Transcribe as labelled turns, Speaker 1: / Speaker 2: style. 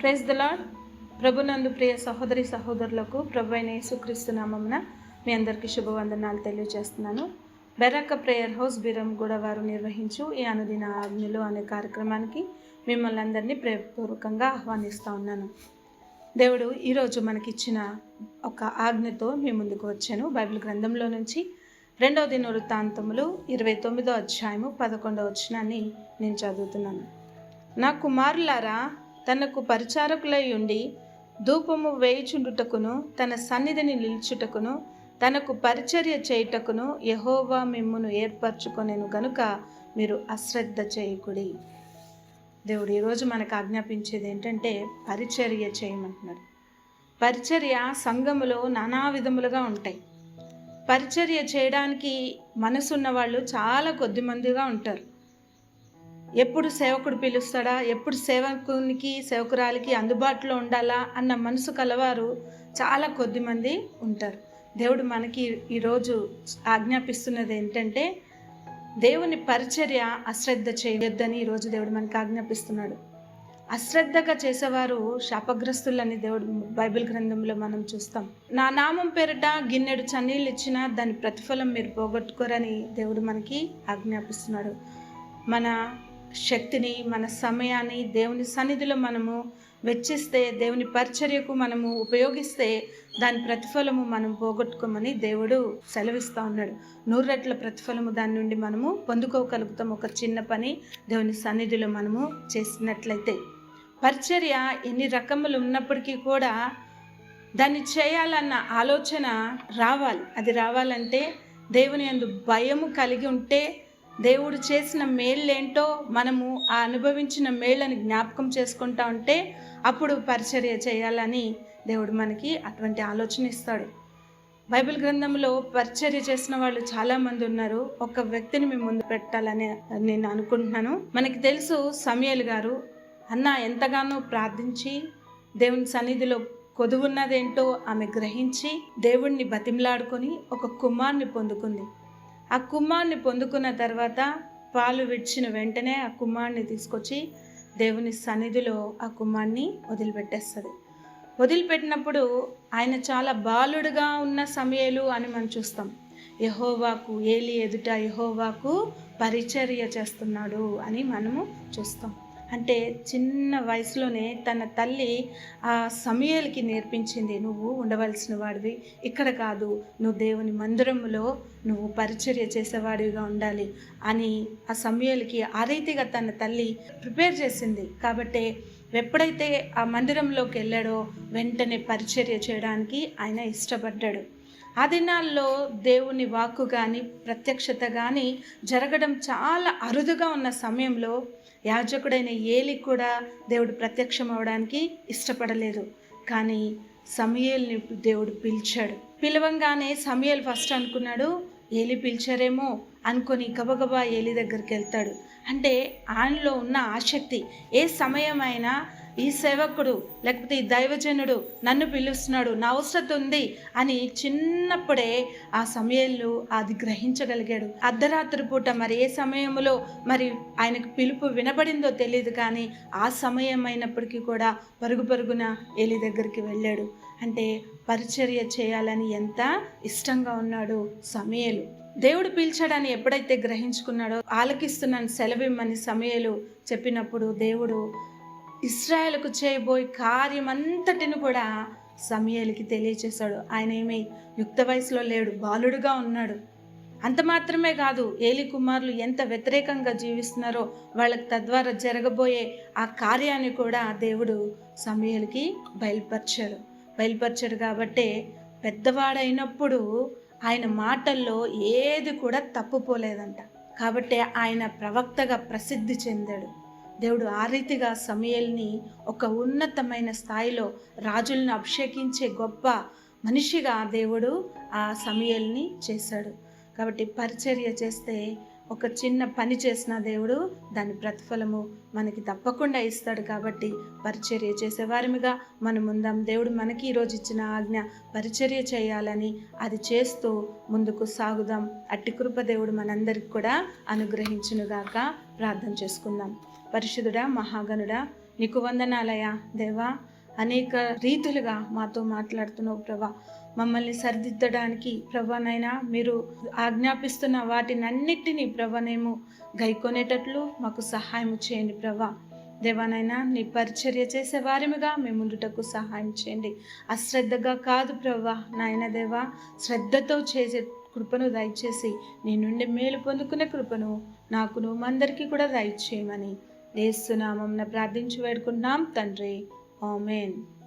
Speaker 1: Praise the lord ప్రభునందు ప్రియ సహోదరి సహోదరులకు ప్రభు అయిన యేసుక్రీస్తు నామమున మీ అందరికీ శుభవందనాలు తెలియజేస్తున్నాను. బెరక్క ప్రేయర్ హౌస్ బిరంగూడ వారు నిర్వహించు ఈ అనుదిన ఆజ్ఞలు అనే కార్యక్రమానికి మిమ్మల్ని అందరినీ ప్రేమపూర్వకంగా ఆహ్వానిస్తూ ఉన్నాను. దేవుడు ఈరోజు మనకిచ్చిన ఒక ఆజ్ఞతో మీ ముందుకు వచ్చాను. బైబిల్ గ్రంథంలో నుంచి రెండవ దిన వృత్తాంతములు ఇరవై తొమ్మిదో అధ్యాయము పదకొండవ వచనాన్ని నేను చదువుతున్నాను. నా కుమారులారా తనకు పరిచారకులై ఉండి ధూపము వేయుచుండుటకును తన సన్నిధిని నిల్చుటకును తనకు పరిచర్య చేయుటకును యహోవా మిమ్మును ఏర్పరచుకొనేను గనుక మీరు అశ్రద్ధ చేయకుడి. దేవుడు ఈరోజు మనకు ఆజ్ఞాపించేది ఏంటంటే పరిచర్య చేయమంటున్నాడు. పరిచర్య సంఘములో నానా విధములుగా ఉంటాయి. పరిచర్య చేయడానికి మనసున్న వాళ్ళు చాలా కొద్ది మందిగా ఉంటారు. ఎప్పుడు సేవకుడు పిలుస్తాడా? ఎప్పుడు సేవకునికి సేవకురాలికి అందుబాటులో ఉండాలా? అన్న మనసు కలవారు చాలా కొద్ది మంది ఉంటారు. దేవుడు మనకి ఈరోజు ఆజ్ఞాపిస్తున్నది ఏంటంటే దేవుని పరిచర్య అశ్రద్ధ చేయొద్దని ఈరోజు దేవుడు మనకి ఆజ్ఞాపిస్తున్నాడు. అశ్రద్ధగా చేసేవారు శాపగ్రస్తులని దేవుడు బైబిల్ గ్రంథంలో మనం చూస్తాం. నా నామం పేరిట గిన్నెడు చన్నీళ్ళు ఇచ్చినా దాని ప్రతిఫలం మీరు పోగొట్టుకోరని దేవుడు మనకి ఆజ్ఞాపిస్తున్నాడు. మన శక్తిని మన సమయాన్ని దేవుని సన్నిధిలో మనము వెచ్చిస్తే దేవుని పరిచర్యకు మనము ఉపయోగిస్తే దాని ప్రతిఫలము మనం పోగొట్టుకోమని దేవుడు సెలవిస్తూ ఉన్నాడు. నూరు రెట్ల ప్రతిఫలము దాని నుండి మనము పొందుకోగలుగుతాం. ఒక చిన్న పని దేవుని సన్నిధిలో మనము చేసినట్లయితే. పరిచర్య ఎన్ని రకములు ఉన్నప్పటికీ కూడా దాన్ని చేయాలన్న ఆలోచన రావాలి. అది రావాలంటే దేవుని అందు భయము కలిగి ఉంటే దేవుడు చేసిన మేళ్ళేంటో మనము ఆ అనుభవించిన మేళ్ళని జ్ఞాపకం చేసుకుంటా ఉంటే అప్పుడు పరిచర్య చేయాలని దేవుడు మనకి అటువంటి ఆలోచన ఇస్తాడు. బైబిల్ గ్రంథంలో పరిచర్య చేసిన వాళ్ళు చాలా మంది ఉన్నారు. ఒక వ్యక్తిని మేము ముందు పెట్టాలని నేను అనుకుంటున్నాను. మనకి తెలుసు సమయలు గారు అన్న ఎంతగానో ప్రార్థించి దేవుని సన్నిధిలో కొదువున్నదేంటో ఆమె గ్రహించి దేవుణ్ణి బతిమలాడుకొని ఒక కుమార్ని పొందుకుంది. ఆ కుమార్ని పొందుకున్న తర్వాత పాలు విడిచిన వెంటనే ఆ కుమార్ని తీసుకొచ్చి దేవుని సన్నిధిలో ఆ కుమార్ని వదిలిపెట్టేస్తుంది. వదిలిపెట్టినప్పుడు ఆయన చాలా బాలుడుగా ఉన్న సమయాలు అని మనం చూస్తాం. యహోవాకు ఏలి ఎదుట యహోవాకు పరిచర్య చేస్తున్నాడు అని మనము చూస్తాం. అంటే చిన్న వయసులోనే తన తల్లి ఆ సమయాలకి నేర్పించింది నువ్వు ఉండవలసిన వాడివి. ఇక్కడ కాదు నువ్వు దేవుని మందిరంలో నువ్వు పరిచర్య చేసేవాడివిగా ఉండాలి అని ఆ సమయాలకి ఆ రీతిగా తన తల్లి ప్రిపేర్ చేసింది. కాబట్టి ఎప్పుడైతే ఆ మందిరంలోకి వెళ్ళాడో వెంటనే పరిచర్య చేయడానికి ఆయన ఇష్టపడ్డాడు. ఆ దినాల్లో దేవుని వాక్కు కానీ ప్రత్యక్షత కానీ జరగడం చాలా అరుదుగా ఉన్న సమయంలో యాజకుడైన ఏలి కూడా దేవుడు ప్రత్యక్షం అవడానికి ఇష్టపడలేదు. కానీ సమయల్ని దేవుడు పిలిచాడు. పిలవంగానే సమయల్ ఫస్ట్ అనుకున్నాడు ఏలి పిలిచారేమో అనుకొని గబగబా ఏలి దగ్గరికి వెళ్తాడు. అంటే ఆయనలో ఉన్న ఆసక్తి ఏ సమయమైనా ఈ సేవకుడు లేకపోతే ఈ దైవజనుడు నన్ను పిలుస్తున్నాడు నా అవసరత ఉంది అని చిన్నప్పుడే ఆ సమయంలో అది గ్రహించగలిగాడు. అర్ధరాత్రి పూట మరి ఏ సమయంలో మరి ఆయనకు పిలుపు వినబడిందో తెలియదు కానీ ఆ సమయం అయినప్పటికీ కూడా పరుగు పరుగున ఏలి దగ్గరికి వెళ్ళాడు. అంటే పరిచర్య చేయాలని ఎంత ఇష్టంగా ఉన్నాడు సమయలు. దేవుడు పీల్చాడని ఎప్పుడైతే గ్రహించుకున్నాడో ఆలకిస్తున్నాను సెలవిమ్మని సమయలు చెప్పినప్పుడు దేవుడు ఇస్రాయల్కు చేయబోయే కార్యమంతటిని కూడా సమయలకి తెలియచేశాడు. ఆయన ఏమి యుక్త వయసులో లేడు బాలుడుగా ఉన్నాడు. అంత మాత్రమే కాదు ఏలి కుమారులు ఎంత వ్యతిరేకంగా జీవిస్తున్నారో వాళ్ళకి తద్వారా జరగబోయే ఆ కార్యాన్ని కూడా దేవుడు సమయలకి బయలుపరిచాడు. బయలుపరిచాడు కాబట్టే పెద్దవాడైనప్పుడు ఆయన మాటల్లో ఏది కూడా తప్పుపోలేదంట. కాబట్టి ఆయన ప్రవక్తగా ప్రసిద్ధి చెందాడు. దేవుడు ఆ రీతిగా సమయల్ని ఒక ఉన్నతమైన స్థాయిలో రాజులను అభిషేకించే గొప్ప మనిషిగా దేవుడు ఆ సమయల్ని చేశాడు. కాబట్టి పరిచర్య చేస్తే ఒక చిన్న పని చేసిన దేవుడు దాని ప్రతిఫలము మనకి తప్పకుండా ఇస్తాడు. కాబట్టి పరిచర్య చేసేవారిగా మనం ఉందాం. దేవుడు మనకి ఈరోజు ఇచ్చిన ఆజ్ఞ పరిచర్య చేయాలని అది చేస్తూ ముందుకు సాగుదాం. అట్టి కృప దేవుడు మనందరికి కూడా అనుగ్రహించునుగాక ప్రార్థన చేసుకుందాం. పరిశుద్ధుడా మహాగనుడా నీకు వందనాలయా దేవా అనేక రీతులుగా మాతో మాట్లాడుతున్నావు ప్రభా. మమ్మల్ని సరిదిద్దడానికి ప్రభానైనా మీరు ఆజ్ఞాపిస్తున్న వాటినన్నిటినీ ప్రభనేమో గైకొనేటట్లు మాకు సహాయం చేయండి ప్రభా. దేవానైనా నీ పరిచర్య చేసే వారిమిగా మేము ఉండుటకు సహాయం చేయండి. అశ్రద్ధగా కాదు ప్రభా నాయన దేవా శ్రద్ధతో చేసే కృపను దయచేసి నీ నుండి మేలు పొందుకునే కృపను నాకును మందరికీ కూడా దయచేయమని ఏసునామం ప్రార్థించి వేడుకుంటున్నాం. తండ్రి ఆమెన్.